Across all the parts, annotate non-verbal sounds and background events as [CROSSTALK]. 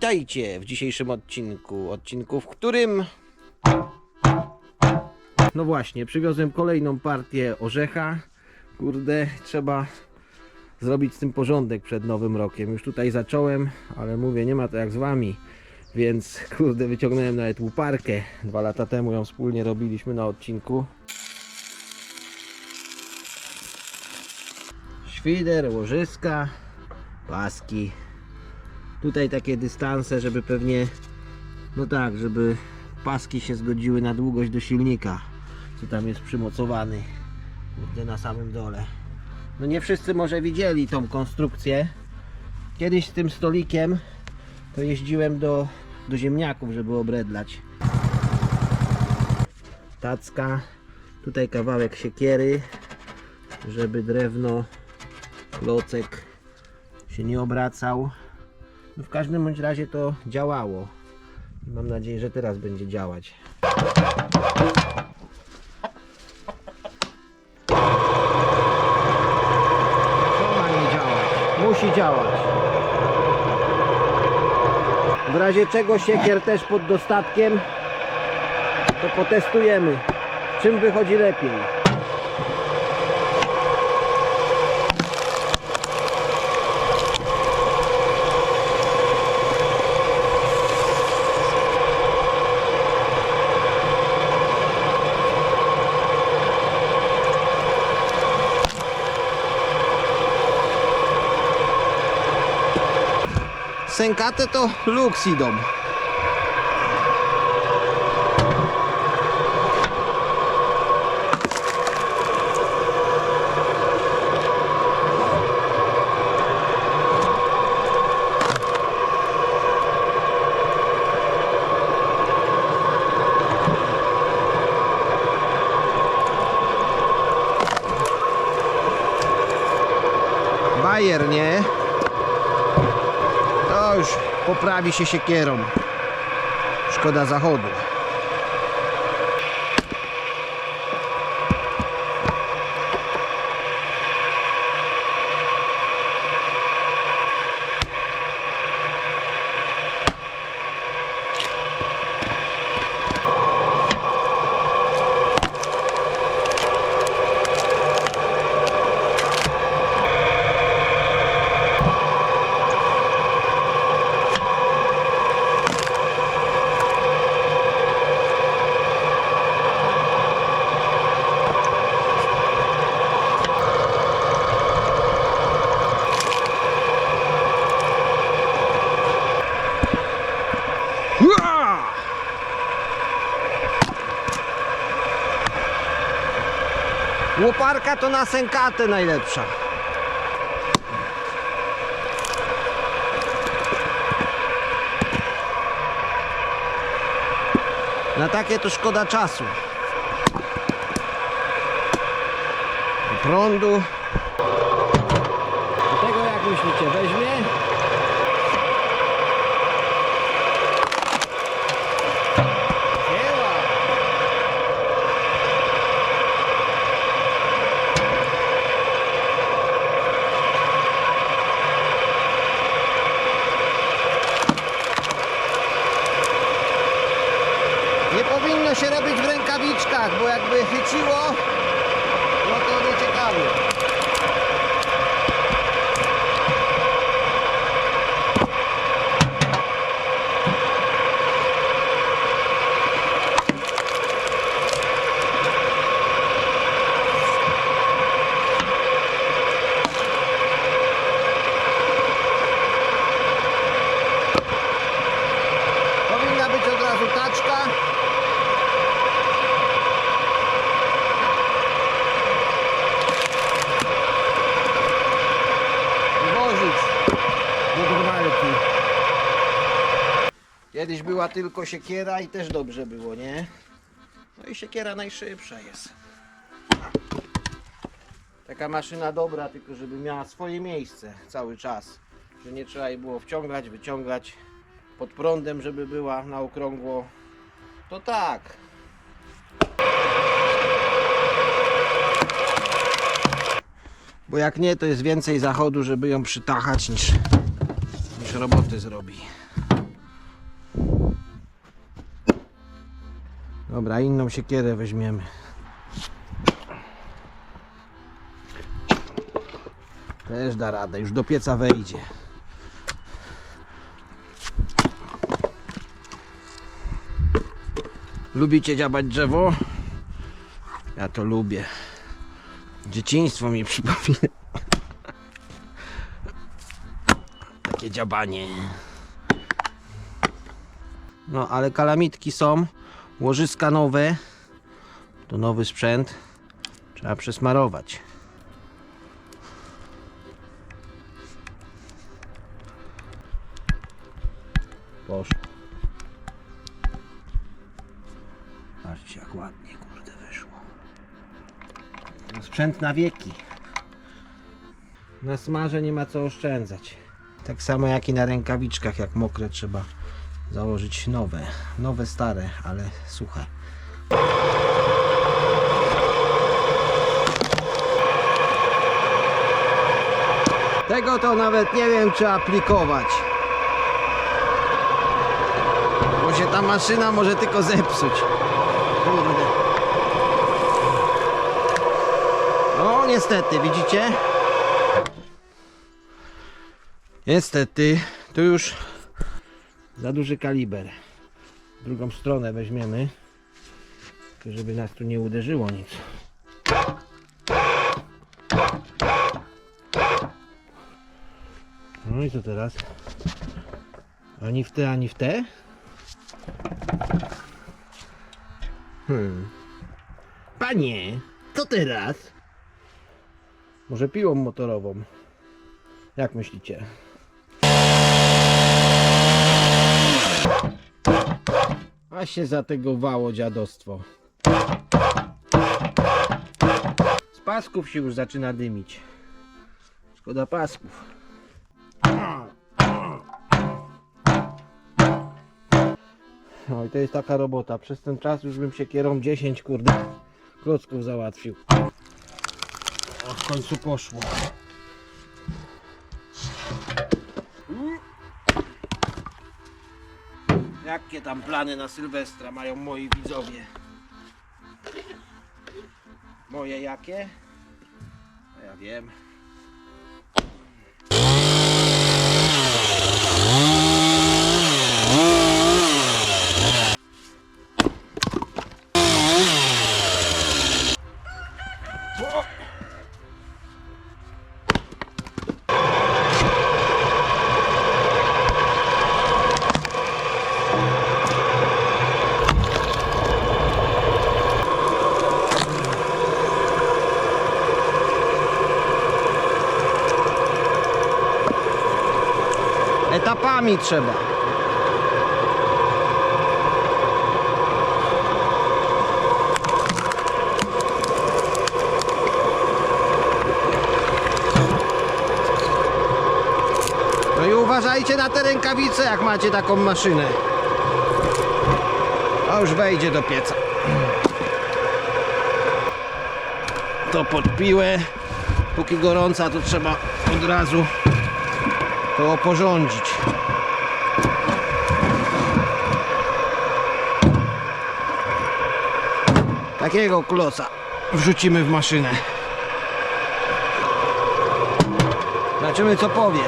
Witajcie w dzisiejszym odcinku. Odcinku, w którym. No właśnie, przywiozłem kolejną partię orzecha. Kurde, trzeba zrobić z tym porządek przed nowym rokiem. Już tutaj zacząłem, ale mówię, nie ma to jak z wami. Więc kurde, wyciągnąłem nawet łuparkę. Dwa lata temu ją wspólnie robiliśmy na odcinku. Świder, łożyska, paski. Tutaj takie dystanse, żeby pewnie, no tak, żeby paski się zgodziły na długość do silnika, co tam jest przymocowany, kurde, na samym dole. No nie wszyscy może widzieli tą konstrukcję. Kiedyś z tym stolikiem to jeździłem do, do ziemniaków, żeby obredlać. Tacka, tutaj kawałek siekiery, żeby drewno, klocek się nie obracał. W każdym bądź razie to działało. Mam nadzieję, że teraz będzie działać. Co ma nie działać? Musi działać. W razie czego siekier też pod dostatkiem, to potestujemy, czym wychodzi lepiej. Sękate to luks idą. Bajer, nie? To już poprawi się siekierą. Szkoda zachodu. Łoparka to na sękatę najlepsza. Na takie to szkoda czasu. Prądu. Do tego jak myślicie, weźmie? Wzięła. Nie powinno się robić w rękawiczkach, bo jakby chyciło, no to nie ciekawie. Powinna być od razu taczka. I wozić do normalki. Kiedyś była tylko siekiera i też dobrze było, nie? No i siekiera najszybsza jest. Taka maszyna dobra, tylko żeby miała swoje miejsce cały czas. Że nie trzeba jej było wciągać, wyciągać pod prądem, żeby była na okrągło. To tak. Bo jak nie, to jest więcej zachodu, żeby ją przytachać niż, niż roboty zrobi. Dobra, inną siekierę weźmiemy. Też da radę, już do pieca wejdzie. Lubicie dziabać drzewo? Ja to lubię. Dzieciństwo mi [LAUGHS] przypomina. Takie dziabanie. No, ale kalamitki są. Łożyska nowe. To nowy sprzęt. Trzeba przesmarować. Poszło. Patrzcie jak ładnie kurde wyszło. Sprzęt na wieki. Na smarze nie ma co oszczędzać. Tak samo jak i na rękawiczkach, jak mokre trzeba założyć nowe. Nowe, stare, ale suche. Tego to nawet nie wiem czy aplikować. Bo się ta maszyna może tylko zepsuć. Kurde. No niestety, widzicie? Niestety, tu już za duży kaliber. Drugą stronę weźmiemy, żeby nas tu nie uderzyło nic. No i co teraz? Ani w te, ani w te? Hmm. Panie, co teraz? Może piłą motorową? Jak myślicie? A się zategowało dziadostwo. Z pasków się już zaczyna dymić. Szkoda pasków. No i to jest taka robota. Przez ten czas już bym się kierą 10 kurde klocków załatwił. O, w końcu poszło. Jakie tam plany na Sylwestra mają moi widzowie? Moje jakie? A ja wiem. O! Etapami trzeba. No i uważajcie na te rękawice, jak macie taką maszynę. A już wejdzie do pieca. To pod piłę. Póki gorąca, to trzeba od razu to oporządzić. Takiego kloca wrzucimy w maszynę. Zobaczymy co powie.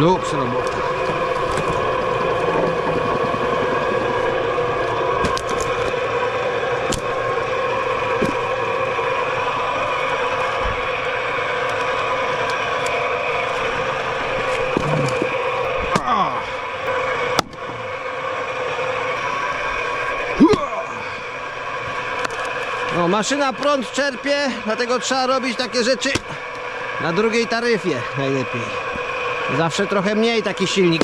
Luks robota. No, maszyna prąd czerpie, dlatego trzeba robić takie rzeczy na drugiej taryfie najlepiej. Zawsze trochę mniej taki silnik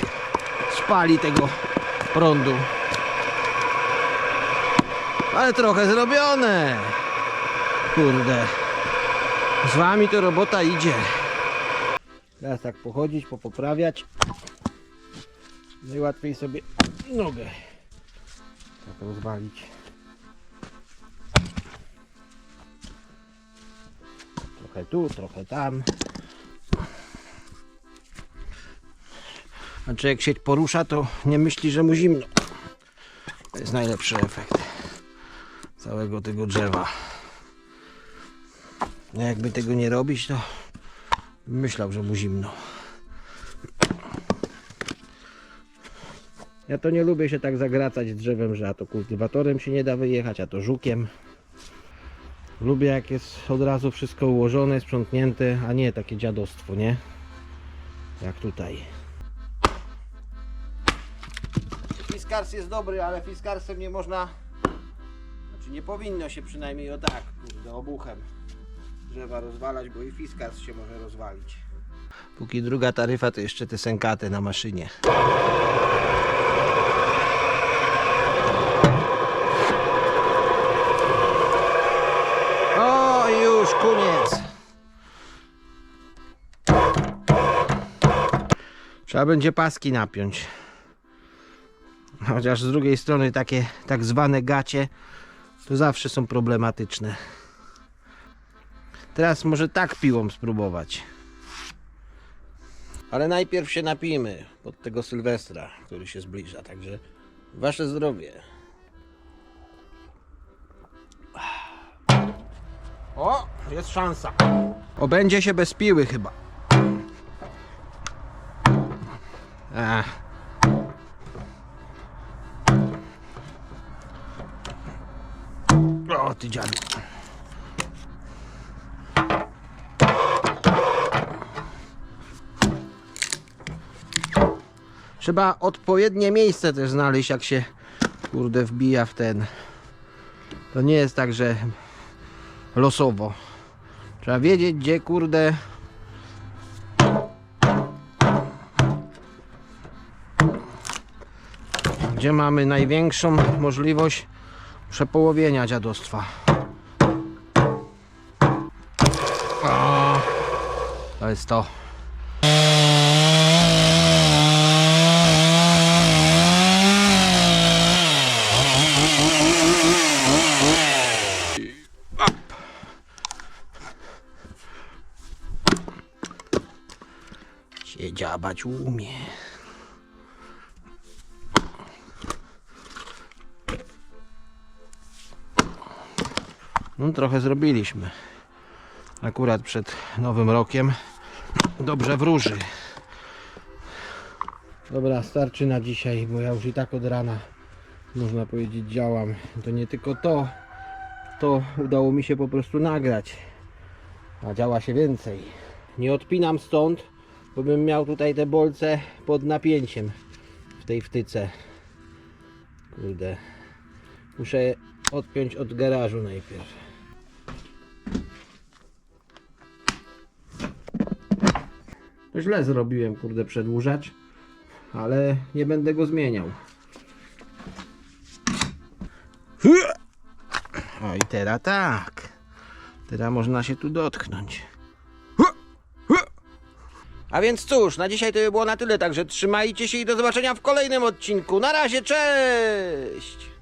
spali tego prądu. Ale trochę zrobione. Kurde. Z wami to robota idzie. Teraz tak pochodzić, popoprawiać. Najłatwiej sobie nogę tak rozwalić. Trochę tu, trochę tam. Znaczy jak się porusza, to nie myśli, że mu zimno. To jest najlepszy efekt całego tego drzewa. No jakby tego nie robić, to myślał, że mu zimno. Ja to nie lubię się tak zagracać drzewem, że a to kultywatorem się nie da wyjechać, a to żukiem. Lubię jak jest od razu wszystko ułożone, sprzątnięte, a nie takie dziadostwo, nie? Jak tutaj. Fiskars jest dobry, ale fiskarsem nie można, znaczy nie powinno się przynajmniej o tak, kurde, obuchem drzewa rozwalać, bo i fiskars się może rozwalić. Póki druga taryfa, to jeszcze te sękaty na maszynie. O, już koniec. Trzeba będzie paski napiąć. Chociaż z drugiej strony takie tak zwane gacie to zawsze są problematyczne. Teraz może tak piłą spróbować. Ale najpierw się napijmy pod tego Sylwestra, który się zbliża. Także wasze zdrowie. O, jest szansa. Obędzie się bez piły chyba. Ach. O, ty. Trzeba odpowiednie miejsce też znaleźć, jak się kurde wbija w ten. To nie jest tak, że losowo. Trzeba wiedzieć, gdzie kurde. Gdzie mamy największą możliwość przepołowienia dziadostwa. O, to jest to. się dziabać umie. No trochę zrobiliśmy. Akurat przed nowym rokiem. Dobrze wróży. Dobra, starczy na dzisiaj, bo ja już i tak od rana można powiedzieć działam. To nie tylko to, to udało mi się po prostu nagrać. A działa się więcej. Nie odpinam stąd, bo bym miał tutaj te bolce pod napięciem w tej wtyce. Kurde. Muszę je odpiąć od garażu najpierw. Źle zrobiłem, kurde, przedłużacz, ale nie będę go zmieniał. O i teraz tak. Teraz można się tu dotknąć. A więc cóż, na dzisiaj to by było na tyle, także trzymajcie się i do zobaczenia w kolejnym odcinku. Na razie, cześć!